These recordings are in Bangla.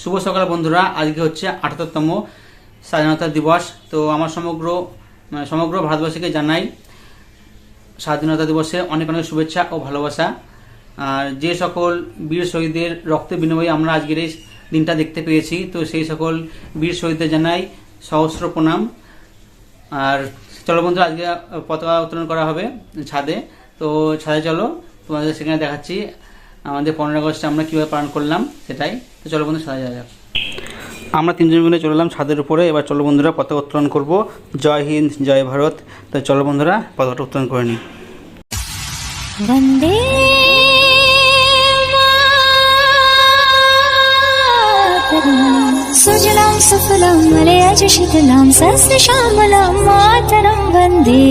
শুভ সকাল বন্ধুরা। আজকে হচ্ছে আটাত্তরতম স্বাধীনতা দিবস। তো আমার সমগ্র মানে সমগ্র ভারতবাসীকে জানাই স্বাধীনতা দিবসে অনেক অনেক শুভেচ্ছা ও ভালোবাসা। আর যে সকল বীর শহীদদের রক্তের বিনিময়ে আমরা আজকের এই দিনটা দেখতে পেয়েছি, তো সেই সকল বীর শহীদদের জানাই সহস্র প্রণাম। আর চলো বন্ধুরা, আজকে পতাকা উত্তোলন করা হবে ছাদে। তো ছাদে চলো, তোমাদের সেখানে দেখাচ্ছি আমাদের পনেরো আগস্টে আমরা কীভাবে পালন করলাম সেটাই তো চলো বন্ধু ছাদে যাওয়া যাক আমরা তিনজন মিলে চলে এলাম ছাদের উপরে এবার চলো বন্ধুরা পতাকা উত্তোলন করব জয় হিন্দ জয় ভারত তো চলো বন্ধুরা পতাকাটা উত্তোলন করে নিই वन्दे मातरम् सुजलां सुफलां मलयज शीतलां सस्य श्यामलां मातरं वन्दे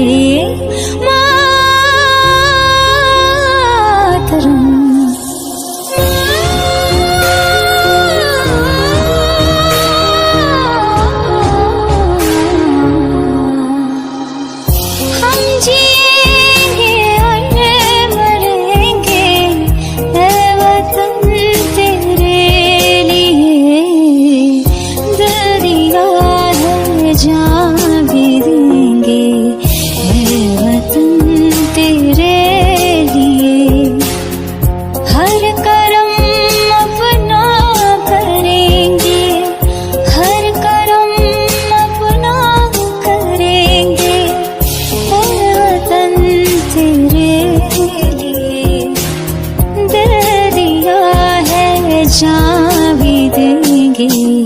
जाएंगे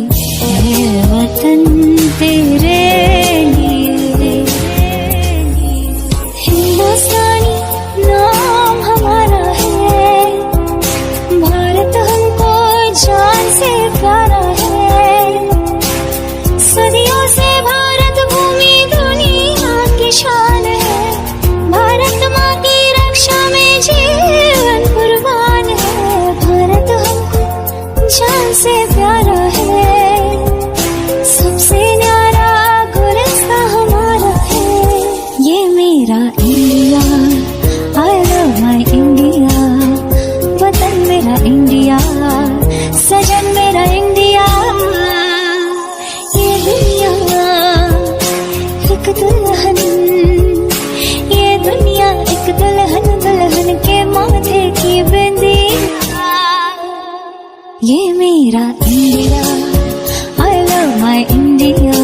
के माथे की बिंदिया ये मेरा India I love my India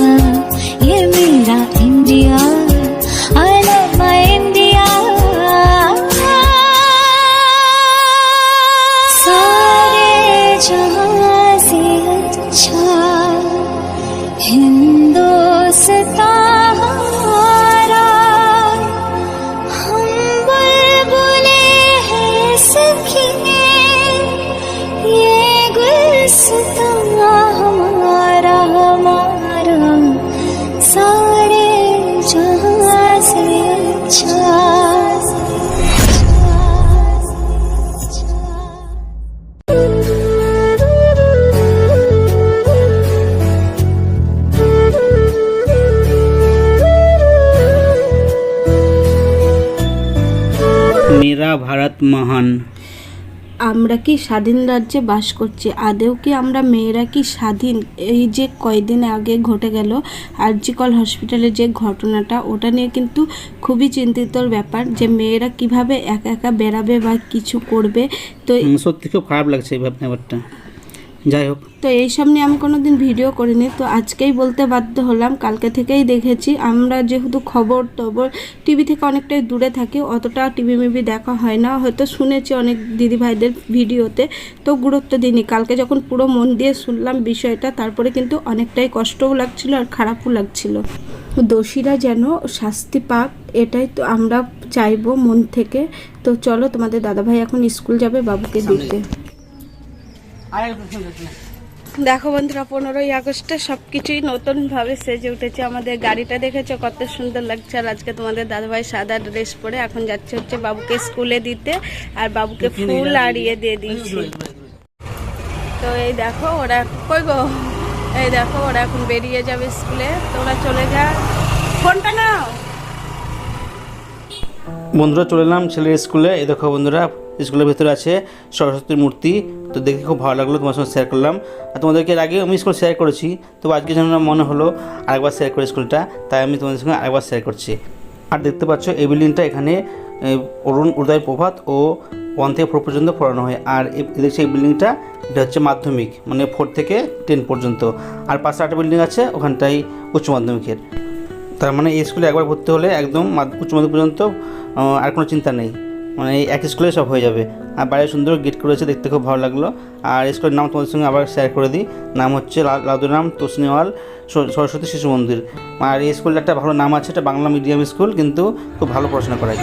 মেরা ভারত মহান। আমরা কি স্বাধীন রাজ্যে বাস করছি? আদেও কি আমরা মেয়েরা কি স্বাধীন? এই যে কয়দিন আগে ঘটে গেল আরজিকল হসপিটালে যে ঘটনাটা ওটা নিয়ে কিন্তু খুবই চিন্তিতর ব্যাপার যে মেয়েরা কীভাবে একা একা বেরাবে বা কিছু করবে। তো সত্যি খুব খারাপ লাগছে এই ব্যাপারটা। যাই হোক। তো এইসব নিয়ে আমি কোনোদিন ভিডিও করিনি তো আজকেই বলতে বাধ্য হলাম কালকে থেকেই দেখেছি। আমরা যেহেতু খবর টবর টিভি থেকে অনেকটাই দূরে থাকি অতটা টিভি মিভি দেখা হয় না। হয়তো শুনেছি অনেক দিদি ভাইদের ভিডিওতে তো গুরুত্ব দিইনি। কালকে যখন পুরো মন দিয়ে শুনলাম বিষয়টা তারপরে কিন্তু অনেকটাই কষ্টও লাগছিল আর খারাপও লাগছিল। দোষীরা যেন শাস্তি পাক এটাই তো আমরা চাইব মন থেকে। তো চলো তোমাদের দাদাভাই এখন স্কুল যাবে বাবুকে দিতে দেখো বন্ধুরা পনেরোই আগস্টে সব কিছুই নতুনভাবে সেজে উঠেছে। আমাদের গাড়িটা দেখেছ? কত সুন্দর লাগছে। আর আজকে তোমাদের দাদাভাই সাদা ড্রেস পরে এখন যাচ্ছে হচ্ছে বাবুকে স্কুলে দিতে। আর বাবুকে ফুল আড়িয়ে দিয়ে দিয়েছি তো এই দেখো ওরা কই গো? এই দেখো ওরা এখন বেরিয়ে যাবে স্কুলে তোমরা চলে যা। ফোনটা নাও। বন্ধুরা চলে এলাম ছেলের স্কুলে এই দেখো বন্ধুরা স্কুলের ভেতরে আছে সরস্বতীর মূর্তি। তো দেখে খুব ভালো লাগল, তোমার সঙ্গে শেয়ার করলাম। আর তোমাদেরকে আগে আমি স্কুল শেয়ার করেছি, তো আজকে যেন মনে হলো আরেকবার শেয়ার করে স্কুলটা তাই আমি তোমাদের সঙ্গে আরেকবার শেয়ার করছি। আর দেখতে পাচ্ছ, এই বিল্ডিংটা এখানে অরুণ, উদয়, প্রভাত ও ওয়ান থেকে ফোর পর্যন্ত পড়ানো হয়। আর দেখছি এই বিল্ডিংটা এটা হচ্ছে মাধ্যমিক মানে ফোর থেকে টেন পর্যন্ত। আর পাশে একটা বিল্ডিং আছে, ওখানটাই উচ্চ মাধ্যমিকের। তার মানে এই স্কুলে একবার ভর্তি হলে একদম উচ্চ মাধ্যমিক পর্যন্ত আর কোনো চিন্তা নেই। মানে এই এক স্কুলে সব হয়ে যাবে। আর বাইরে সুন্দর গেট করেছে দেখতে খুব ভালো লাগল। আর স্কুলের নাম তোমাদের সঙ্গে আবার শেয়ার করে দিই। নাম হচ্ছে লাদুরাম তোসনিওয়াল সরস্বতী শিশু মন্দির। আর এই স্কুলের একটা ভালো নাম আছে, এটা বাংলা মিডিয়াম স্কুল, কিন্তু খুব ভালো পড়াশোনা করায়।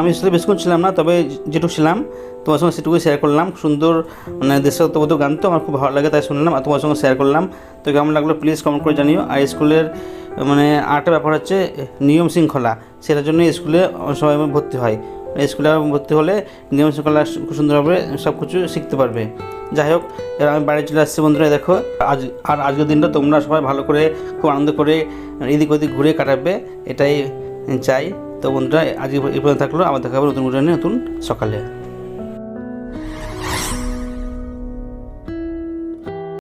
আমি আসলে বেশিক্ষণ ছিলাম না, তবে যেটুকু ছিলাম, তোমার সঙ্গে সেটুকুই শেয়ার করলাম। সুন্দর মানে দেশাত্মবোধক গান তো আমার খুব ভালো লাগে, তাই শুনলাম আর তোমার সঙ্গে শেয়ার করলাম। তো কেমন লাগল প্লিজ কমেন্ট করে জানিও। আর স্কুলের মানে আরেকটা ব্যাপার হচ্ছে, নিয়ম শৃঙ্খলা, সেটার জন্য স্কুলে সবাই ভর্তি হয়। স্কুলে ভর্তি হলে নিয়ম শৃঙ্খলা সুন্দরভাবে সব কিছু শিখতে পারবে। যাই হোক, এবার আমি বাড়ি চলে আসছি বন্ধুরা, দেখো। আজ আর আজকের দিনটা তোমরা সবাই ভালো করে, খুব আনন্দ করে, এদিক ওদিক ঘুরে কাটাবে, এটাই চাই। তো বন্ধুরা আজকে এই পর্যন্ত থাকল। আবার দেখা হবে নতুন নিয়ে নতুন সকালে।